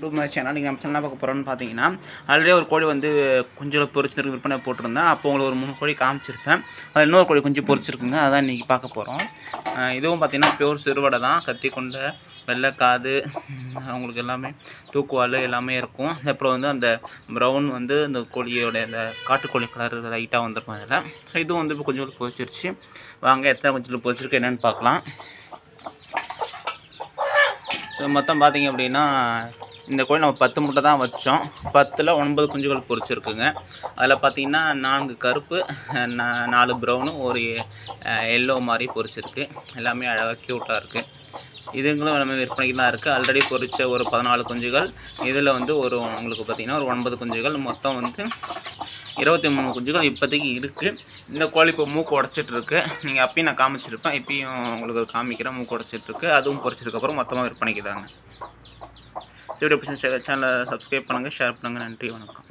YouTube மாதிரி channel நீங்கள் நம்ம சேனலாக பார்க்க போகிறோன்னு பார்த்தீங்கன்னா ஆல்ரெடி ஒரு கோழி வந்து குஞ்சில் பொரிச்சிருக்கு விற்பனை போட்டிருந்தேன். அப்போ உங்களுக்கு ஒரு மூணு கோழி காமிச்சிருப்பேன். அது இன்னொரு கோழி குஞ்சு பொறிச்சிருக்குங்க அதான் இன்றைக்கி பார்க்க போகிறோம் இதுவும் பார்த்தீங்கன்னா பியூர் சிறுவடை தான். கத்தி கொண்ட வெள்ளை காது அவங்களுக்கு எல்லாமே தூக்குவால் எல்லாமே இருக்கும். அப்புறம் வந்து அந்த ப்ரௌன் வந்து அந்த கோழியோட அந்த காட்டுக்கோழி கலர் லைட்டாக வந்திருக்கும் அதில். ஸோ இதுவும் வந்து இப்போ கொஞ்சம் பொறிச்சிருச்சு வாங்க எத்தனை கொஞ்சம் பொரிச்சிருக்கு என்னென்னு பார்க்கலாம். ஸோ மொத்தம் பார்த்தீங்க அப்படின்னா இந்த கோழி நம்ம பத்து முட்டை தான் வச்சோம். பத்தில் ஒன்பது குஞ்சுகள் பொரிச்சிருக்குங்க அதில் பார்த்தீங்கன்னா நான்கு கருப்பு நாலு ப்ரௌனு ஒரு எல்லோ மாதிரி பொரிச்சிருக்கு எல்லாமே அழகாக க்யூட்டாக இருக்குது இதுங்களும் நம்ம விற்பனைக்கு தான் இருக்குது ஆல்ரெடி பொறிச்ச ஒரு பதினாலு குஞ்சுகள். இதில் வந்து ஒரு உங்களுக்கு பார்த்தீங்கன்னா ஒரு ஒன்பது குஞ்சுகள். மொத்தம் வந்து இருபத்தி மூணு குஞ்சுகள் இப்போதைக்கு இருக்குது இந்த கோழி இப்போ மூக்கு உடச்சிட்ருக்கு. நீங்கள் அப்பயும் நான் காமிச்சிருப்பேன். இப்பயும் உங்களுக்கு காமிக்கிறேன். மூக்கு உடச்சிட்ருக்கு. அதுவும் பொறிச்சதுக்கப்புறம் மொத்தமாக விற்பனைக்கு தாங்க. சரி சேனலை சப்ஸ்கிரைப் பண்ணுங்கள் ஷேர் பண்ணுங்கள் நன்றி வணக்கம்.